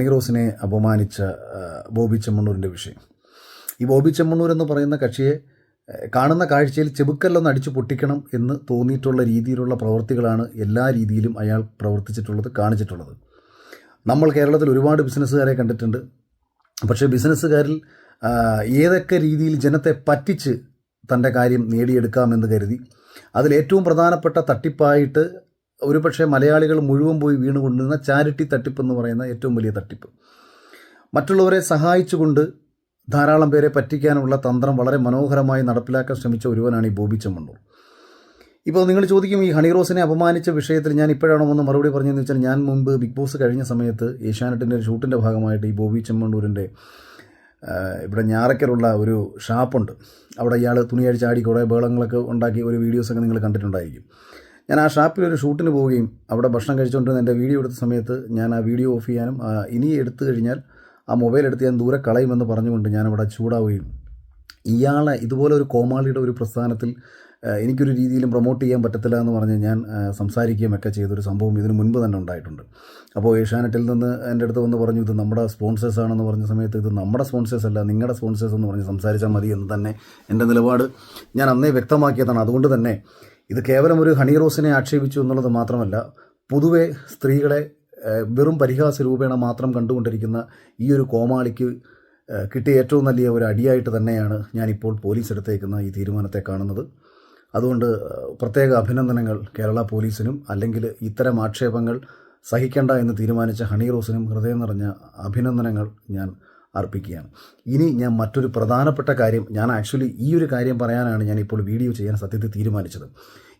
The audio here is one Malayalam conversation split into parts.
ഹണീറോസിനെ അപമാനിച്ച ബോബി ചെമ്മണ്ണൂരിന്റെ വിഷയം. ഈ ബോബി ചെമ്മണ്ണൂർ എന്ന് പറയുന്ന കക്ഷിയെ കാണുന്ന കാഴ്ചയിൽ ചെബുക്കല്ലൊന്ന് അടിച്ചു പൊട്ടിക്കണം എന്ന് തോന്നിയിട്ടുള്ള രീതിയിലുള്ള പ്രവൃത്തികളാണ് എല്ലാ രീതിയിലും അയാൾ പ്രവർത്തിച്ചിട്ടുള്ളത് കാണിച്ചിട്ടുള്ളത്. നമ്മൾ കേരളത്തിൽ ഒരുപാട് ബിസിനസ്സുകാരെ കണ്ടിട്ടുണ്ട്. പക്ഷേ ബിസിനസ്സുകാരിൽ ഏതൊക്കെ രീതിയിൽ ജനത്തെ പറ്റിച്ച് തന്റെ കാര്യം നേടിയെടുക്കാമെന്ന് കരുതി അതിൽ ഏറ്റവും പ്രധാനപ്പെട്ട തട്ടിപ്പായിട്ട് ഒരുപക്ഷെ മലയാളികൾ മുഴുവൻ പോയി വീണുകൊണ്ടിരുന്ന ചാരിറ്റി തട്ടിപ്പ് എന്ന് പറയുന്ന ഏറ്റവും വലിയ തട്ടിപ്പ്. മറ്റുള്ളവരെ സഹായിച്ചുകൊണ്ട് ധാരാളം പേരെ പറ്റിക്കാനുള്ള തന്ത്രം വളരെ മനോഹരമായി നടപ്പിലാക്കാൻ ശ്രമിച്ച ഒരുവനാണ് ഈ ബോബി ചെമ്മണ്ണൂർ. ഇപ്പോൾ നിങ്ങൾ ചോദിക്കും ഈ ഹണി റോസിനെ അപമാനിച്ച വിഷയത്തിൽ ഞാൻ ഇപ്പോഴാണോ ഒന്ന് മറുപടി പറഞ്ഞതെന്ന് വെച്ചാൽ ഞാൻ മുമ്പ് ബിഗ് ബോസ് കഴിഞ്ഞ സമയത്ത് ഏഷ്യാനെറ്റിന്റെ ഒരു ഷൂട്ടിന്റെ ഭാഗമായിട്ട് ഈ ബോബി ചെമ്മണ്ണൂരിന്റെ ഇവിടെ ഞാറയ്ക്കലുള്ള ഒരു ഷാപ്പുണ്ട്. അവിടെ ഇയാൾ തുണിയഴിച്ചാടി കുറേ ബേളങ്ങളൊക്കെ ഉണ്ടാക്കി ഒരു വീഡിയോസൊക്കെ നിങ്ങൾ കണ്ടിട്ടുണ്ടായിരിക്കും. ഞാൻ ആ ഷാപ്പിൽ ഒരു ഷൂട്ടിന് പോവുകയും അവിടെ ഭക്ഷണം കഴിച്ചുകൊണ്ടിരുന്ന എന്റെ വീഡിയോ എടുത്ത സമയത്ത് ഞാൻ ആ വീഡിയോ ഓഫ് ചെയ്യാനും ഇനി എടുത്തു കഴിഞ്ഞാൽ ആ മൊബൈൽ എടുത്ത് ഞാൻ ദൂരെ കളയുമെന്ന് പറഞ്ഞുകൊണ്ട് ഞാൻ അവിടെ ചൂടാവുകയും. ഇയാളെ ഇതുപോലെ ഒരു കോമാളിയുടെ ഒരു പ്രസ്ഥാനത്തിൽ എനിക്കൊരു രീതിയിലും പ്രൊമോട്ട് ചെയ്യാൻ പറ്റത്തില്ല എന്ന് പറഞ്ഞ് ഞാൻ സംസാരിക്കുകയും ഒക്കെ ചെയ്തൊരു സംഭവം ഇതിനു മുൻപ് തന്നെ ഉണ്ടായിട്ടുണ്ട്. അപ്പോൾ ഏഷ്യാനെറ്റിൽ നിന്ന് എന്റെ അടുത്ത് വന്ന് പറഞ്ഞു ഇത് നമ്മുടെ സ്പോൺസേഴ്സ് ആണെന്ന് പറഞ്ഞ സമയത്ത് ഇത് നമ്മുടെ സ്പോൺസേഴ്സ് അല്ല നിങ്ങളുടെ സ്പോൺസേഴ്സ് എന്ന് പറഞ്ഞ് സംസാരിച്ചാൽ മതി എന്ന് തന്നെ എന്റെ നിലപാട് ഞാൻ അന്നേ വ്യക്തമാക്കിയതാണ്. അതുകൊണ്ട് തന്നെ ഇത് കേവലം ഒരു ഹണി റോസിനെ ആക്ഷേപിച്ചു എന്നുള്ളത് മാത്രമല്ല പൊതുവെ സ്ത്രീകളെ വെറും പരിഹാസ രൂപേണ മാത്രം കണ്ടുകൊണ്ടിരിക്കുന്ന ഈ ഒരു കോമാളിക്ക് കിട്ടിയ ഏറ്റവും വലിയ ഒരു അടിയായിട്ട് തന്നെയാണ് ഞാനിപ്പോൾ പോലീസ് എടുത്തേക്കുന്ന ഈ തീരുമാനത്തെ കാണുന്നത്. അതുകൊണ്ട് പ്രത്യേക അഭിനന്ദനങ്ങൾ കേരള പോലീസിനും അല്ലെങ്കിൽ ഇത്തരം ആക്ഷേപങ്ങൾ സഹിക്കേണ്ട എന്ന് തീരുമാനിച്ച ഹണി റോസിനും ഹൃദയം നിറഞ്ഞ അഭിനന്ദനങ്ങൾ ഞാൻ അർപ്പിക്കുകയാണ്. ഇനി ഞാൻ മറ്റൊരു പ്രധാനപ്പെട്ട കാര്യം ഞാൻ ആക്ച്വലി ഈ ഒരു കാര്യം പറയാനാണ് ഞാൻ ഇപ്പോൾ വീഡിയോ ചെയ്യാൻ സത്യത്തിൽ തീരുമാനിച്ചത്.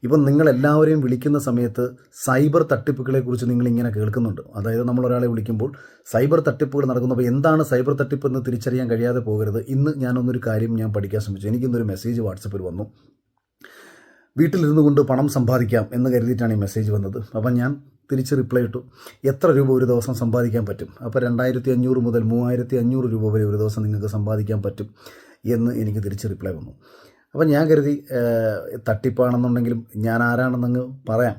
ഇപ്പം നിങ്ങൾ എല്ലാവരെയും വിളിക്കുന്ന സമയത്ത് സൈബർ തട്ടിപ്പുകളെ കുറിച്ച് നിങ്ങൾ ഇങ്ങനെ കേൾക്കുന്നുണ്ട്. അതായത് നമ്മൾ ഒരാളെ വിളിക്കുമ്പോൾ സൈബർ തട്ടിപ്പുകൾ നടക്കുന്നപ്പോൾ എന്താണ് സൈബർ തട്ടിപ്പ് എന്ന് തിരിച്ചറിയാൻ കഴിയാതെ പോകരുത്? ഇന്ന് ഞാനൊന്നൊരു കാര്യം ഞാൻ പഠിക്കാൻ ശ്രമിച്ചു. എനിക്കിന്നൊരു മെസ്സേജ് വാട്സപ്പിൽ വന്നു. വീട്ടിലിരുന്നു കൊണ്ട് പണം സമ്പാദിക്കാം എന്ന് കരുതിയിട്ടാണ് ഈ മെസ്സേജ് വന്നത്. അപ്പം ഞാൻ തിരിച്ച് റിപ്ലൈ ഇട്ടു. എത്ര രൂപ ഒരു ദിവസം സമ്പാദിക്കാൻ പറ്റും? അപ്പോൾ രണ്ടായിരത്തി അഞ്ഞൂറ് മുതൽ മൂവായിരത്തി അഞ്ഞൂറ് രൂപ വരെ ഒരു ദിവസം നിങ്ങൾക്ക് സമ്പാദിക്കാൻ പറ്റും എന്ന് എനിക്ക് തിരിച്ച് റിപ്ലൈ വന്നു. അപ്പോൾ ഞാൻ കരുതി തട്ടിപ്പാണെന്നുണ്ടെങ്കിലും ഞാൻ ആരാണെന്നങ്ങ് പറയാം.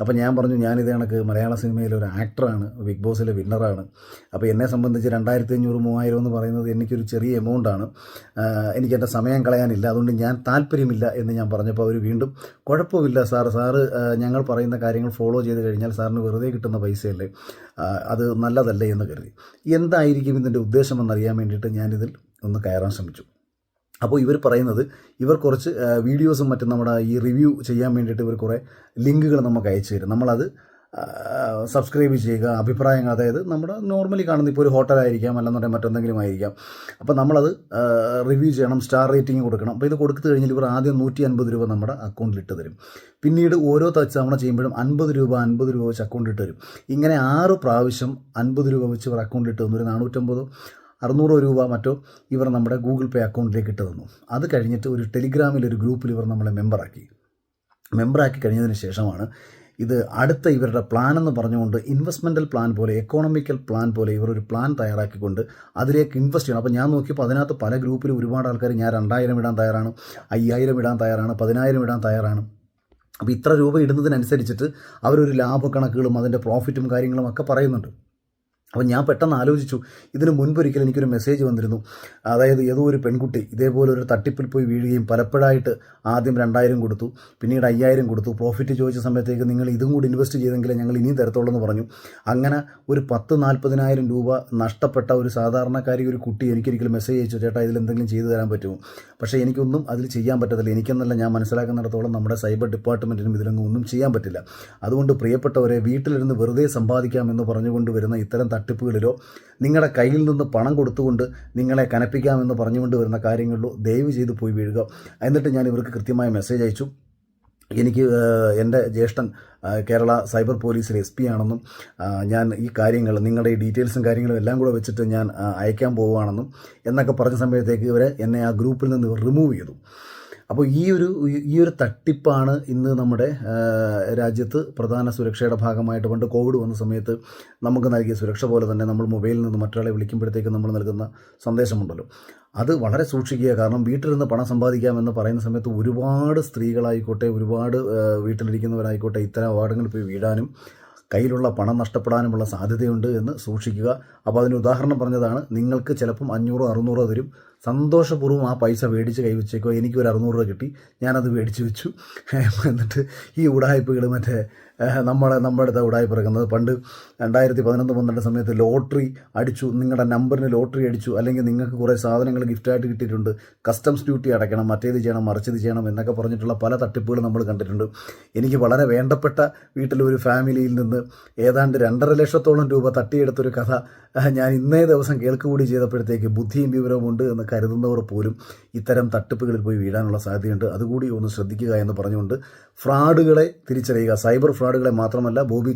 അപ്പം ഞാൻ പറഞ്ഞു ഞാനിത് കണക്ക് മലയാള സിനിമയിലെ ഒരു ആക്ടറാണ് ബിഗ് ബോസിലെ വിന്നറാണ്. അപ്പോൾ എന്നെ സംബന്ധിച്ച് രണ്ടായിരത്തി അഞ്ഞൂറ് മൂവായിരം എന്ന് പറയുന്നത് എനിക്കൊരു ചെറിയ എമൗണ്ടാണ് എനിക്ക് എന്റെ സമയം കളയാനില്ല അതുകൊണ്ട് ഞാൻ താല്പര്യമില്ല എന്ന് ഞാൻ പറഞ്ഞപ്പോൾ അവർ വീണ്ടും കുഴപ്പമില്ല സാർ സാറ് ഞങ്ങൾ പറയുന്ന കാര്യങ്ങൾ ഫോളോ ചെയ്ത് കഴിഞ്ഞാൽ സാറിന് വെറുതെ കിട്ടുന്ന പൈസയല്ലേ? അത് നല്ലതല്ലേ? എന്ന് കരുതി. എന്തായിരിക്കും ഇതിന്റെ ഉദ്ദേശമെന്നറിയാൻ വേണ്ടിയിട്ട് ഞാനിതിൽ ഒന്ന് കയറാൻ ശ്രമിച്ചു. അപ്പോൾ ഇവർ പറയുന്നത് ഇവർ കുറച്ച് വീഡിയോസും മറ്റും നമ്മുടെ ഈ റിവ്യൂ ചെയ്യാൻ വേണ്ടിയിട്ട് ഇവർ കുറേ ലിങ്കുകൾ നമുക്ക് അയച്ചു തരും. നമ്മളത് സബ്സ്ക്രൈബ് ചെയ്യുക അഭിപ്രായങ്ങൾ അതായത് നമ്മുടെ നോർമലി കാണുന്ന ഇപ്പോൾ ഒരു ഹോട്ടലായിരിക്കാം അല്ലെന്നുണ്ടെങ്കിൽ മറ്റെന്തെങ്കിലും ആയിരിക്കാം. അപ്പോൾ നമ്മളത് റിവ്യൂ ചെയ്യണം സ്റ്റാർ റേറ്റിംഗ് കൊടുക്കണം. അപ്പോൾ ഇത് കൊടുത്തു കഴിഞ്ഞാൽ ഇവർ ആദ്യം നൂറ്റി അൻപത് രൂപ നമ്മുടെ അക്കൗണ്ടിൽ ഇട്ട് തരും. പിന്നീട് ഓരോ തവണ ചെയ്യുമ്പോഴും അൻപത് രൂപ അൻപത് രൂപ വെച്ച് അക്കൗണ്ടിൽ ഇട്ട് തരും. ഇങ്ങനെ ആറ് പ്രാവശ്യം അൻപത് രൂപ വെച്ച് ഇവർ അക്കൗണ്ടിൽ ഇട്ട് തന്നു. ഒരു നാനൂറ്റമ്പതോ അറുന്നൂറോ രൂപ മറ്റോ ഇവർ നമ്മുടെ ഗൂഗിൾ പേ അക്കൗണ്ടിലേക്ക് ഇട്ട് തന്നു. അത് കഴിഞ്ഞിട്ട് ഒരു ടെലിഗ്രാമിൽ ഒരു ഗ്രൂപ്പിൽ ഇവർ നമ്മളെ മെമ്പറാക്കി. മെമ്പറാക്കി കഴിഞ്ഞതിന് ശേഷമാണ് ഇത് അടുത്ത ഇവരുടെ പ്ലാൻ എന്ന് പറഞ്ഞുകൊണ്ട് ഇൻവെസ്റ്റ്മെന്റൽ പ്ലാൻ പോലെ എക്കോണമിക്കൽ പ്ലാൻ പോലെ ഇവർ ഒരു പ്ലാൻ തയ്യാറാക്കിക്കൊണ്ട് അതിലേക്ക് ഇൻവെസ്റ്റ് ചെയ്യണം. അപ്പോൾ ഞാൻ നോക്കിയപ്പോൾ അതിനകത്ത് പല ഗ്രൂപ്പിലും ഒരുപാട് ആൾക്കാർ ഞാൻ രണ്ടായിരം ഇടാൻ തയ്യാറാണ് അയ്യായിരം ഇടാൻ തയ്യാറാണ് പതിനായിരം ഇടാൻ തയ്യാറാണ്. അപ്പോൾ ഇത്ര രൂപ ഇടുന്നതിനനുസരിച്ചിട്ട് അവരൊരു ലാഭക്കണക്കുകളും അതിന്റെ പ്രോഫിറ്റും കാര്യങ്ങളും ഒക്കെ പറയുന്നുണ്ട്. അപ്പോൾ ഞാൻ പെട്ടെന്ന് ആലോചിച്ചു ഇതിന് മുൻപൊരിക്കൽ എനിക്കൊരു മെസ്സേജ് വന്നിരുന്നു. അതായത് ഏതോ ഒരു പെൺകുട്ടി ഇതേപോലെ ഒരു തട്ടിപ്പിൽ പോയി വീഴുകയും പലപ്പോഴായിട്ട് ആദ്യം രണ്ടായിരം കൊടുത്തു പിന്നീട് അയ്യായിരം കൊടുത്തു. പ്രോഫിറ്റ് ചോദിച്ച സമയത്തേക്ക് നിങ്ങൾ ഇതും കൂടി ഇൻവെസ്റ്റ് ചെയ്തെങ്കിലേ ഞങ്ങൾ ഇനിയും തരത്തുള്ളൂ എന്ന് പറഞ്ഞു. അങ്ങനെ ഒരു പത്ത് നാൽപ്പതിനായിരം രൂപ നഷ്ടപ്പെട്ട ഒരു സാധാരണക്കാരി ഒരു കുട്ടി എനിക്കൊരിക്കലും മെസ്സേജ് അയച്ചു ചേട്ടാ ഇതിൽ എന്തെങ്കിലും ചെയ്തു തരാൻ പറ്റുമോ? പക്ഷേ എനിക്കൊന്നും അതിൽ ചെയ്യാൻ പറ്റത്തില്ല. എനിക്കെന്നല്ല ഞാൻ മനസ്സിലാക്കുന്നിടത്തോളം നമ്മുടെ സൈബർ ഡിപ്പാർട്ട്മെന്റിനും ഇതിലൊന്നും ഒന്നും ചെയ്യാൻ പറ്റില്ല. അതുകൊണ്ട് പ്രിയപ്പെട്ടവരെ വീട്ടിലിരുന്ന് വെറുതെ സമ്പാദിക്കാമെന്ന് പറഞ്ഞുകൊണ്ട് വരുന്ന ഇത്തരം തട്ടിപ്പുകളിലോ നിങ്ങളുടെ കയ്യിൽ നിന്ന് പണം കൊടുത്തുകൊണ്ട് നിങ്ങളെ കനപ്പിക്കാമെന്ന് പറഞ്ഞുകൊണ്ട് വരുന്ന കാര്യങ്ങളിലോ ദയവ് ചെയ്ത് പോയി വീഴുക. എന്നിട്ട് ഞാൻ ഇവർക്ക് കൃത്യമായ മെസ്സേജ് അയച്ചു. എനിക്ക് എന്റെ ജ്യേഷ്ഠൻ കേരള സൈബർ പോലീസിലെ എസ് പി ആണെന്നും ഞാൻ ഈ കാര്യങ്ങൾ നിങ്ങളുടെ ഈ ഡീറ്റെയിൽസും കാര്യങ്ങളും എല്ലാം കൂടെ വെച്ചിട്ട് ഞാൻ അയക്കാൻ പോവുകയാണെന്നും എന്നൊക്കെ പറഞ്ഞ സമയത്തേക്ക് ഇവരെ എന്നെ ആ ഗ്രൂപ്പിൽ നിന്ന് ഇവർ റിമൂവ് ചെയ്തു. അപ്പോൾ ഈ ഒരു ഈ ഒരു തട്ടിപ്പാണ് ഇന്ന് നമ്മുടെ രാജ്യത്ത് പ്രധാന സുരക്ഷയുടെ ഭാഗമായിട്ട് പണ്ട് കോവിഡ് വന്ന സമയത്ത് നമുക്ക് നൽകിയ സുരക്ഷ പോലെ തന്നെ നമ്മൾ മൊബൈലിൽ നിന്ന് മറ്റൊരാളെ വിളിക്കുമ്പോഴത്തേക്ക് നമ്മൾ നൽകുന്ന സന്ദേശമുണ്ടല്ലോ. അത് വളരെ സൂക്ഷിക്കുക. കാരണം വീട്ടിലിരുന്ന് പണം സമ്പാദിക്കാമെന്ന് പറയുന്ന സമയത്ത് ഒരുപാട് സ്ത്രീകളായിക്കോട്ടെ ഒരുപാട് വീട്ടിലിരിക്കുന്നവരായിക്കോട്ടെ ഇത്തരം അപകടങ്ങളിൽ പോയി വീഴാനും കയ്യിലുള്ള പണം നഷ്ടപ്പെടാനുമുള്ള സാധ്യതയുണ്ട് എന്ന് സൂക്ഷിക്കുക. അപ്പോൾ അതിന് ഉദാഹരണം പറഞ്ഞതാണ് നിങ്ങൾക്ക് ചിലപ്പം അഞ്ഞൂറോ അറുന്നൂറോ തരും. സന്തോഷപൂർവം ആ പൈസ മേടിച്ച് കൈവച്ചേക്കോ? എനിക്കൊരു അറുന്നൂറ് രൂപ കിട്ടി. ഞാനത് മേടിച്ച് വെച്ചു. എന്നിട്ട് ഈ ഉടായ്പകൾ മറ്റേ നമ്മളെ നമ്മുടെ അടുത്ത ഉടായ്പ ഇറക്കുന്നത് പണ്ട് രണ്ടായിരത്തി പതിനൊന്ന് പന്ത്രണ്ട് സമയത്ത് ലോട്ടറി അടിച്ചു നിങ്ങളുടെ നമ്പറിന് ലോട്ടറി അടിച്ചു അല്ലെങ്കിൽ നിങ്ങൾക്ക് കുറേ സാധനങ്ങൾ ഗിഫ്റ്റായിട്ട് കിട്ടിയിട്ടുണ്ട്. കസ്റ്റംസ് ഡ്യൂട്ടി അടയ്ക്കണം മറ്റേത് ചെയ്യണം മറിച്ചത് ചെയ്യണം എന്നൊക്കെ പറഞ്ഞിട്ടുള്ള പല തട്ടിപ്പുകൾ നമ്മൾ കണ്ടിട്ടുണ്ട്. എനിക്ക് വളരെ വേണ്ടപ്പെട്ട വീട്ടിലെ ഒരു ഫാമിലിയിൽ നിന്ന് ഏതാണ്ട് രണ്ടര ലക്ഷത്തോളം രൂപ തട്ടിയെടുത്തൊരു കഥ ഞാൻ ഇന്നേ ദിവസം കേൾക്കുകൂടി ചെയ്തപ്പോഴത്തേക്ക് ബുദ്ധിയും വിവരവും ഉണ്ട് എന്ന് കരുതുന്നവർ പോലും ഇത്തരം തട്ടിപ്പുകളിൽ പോയി വീഴാനുള്ള സാധ്യതയുണ്ട്. അതുകൂടി ഒന്ന് ശ്രദ്ധിക്കുക എന്ന് പറഞ്ഞുകൊണ്ട് ഫ്രോഡുകളെ തിരിച്ചറിയുക. സൈബർ ഫ്രോഡുകളെ മാത്രമല്ല ബോബി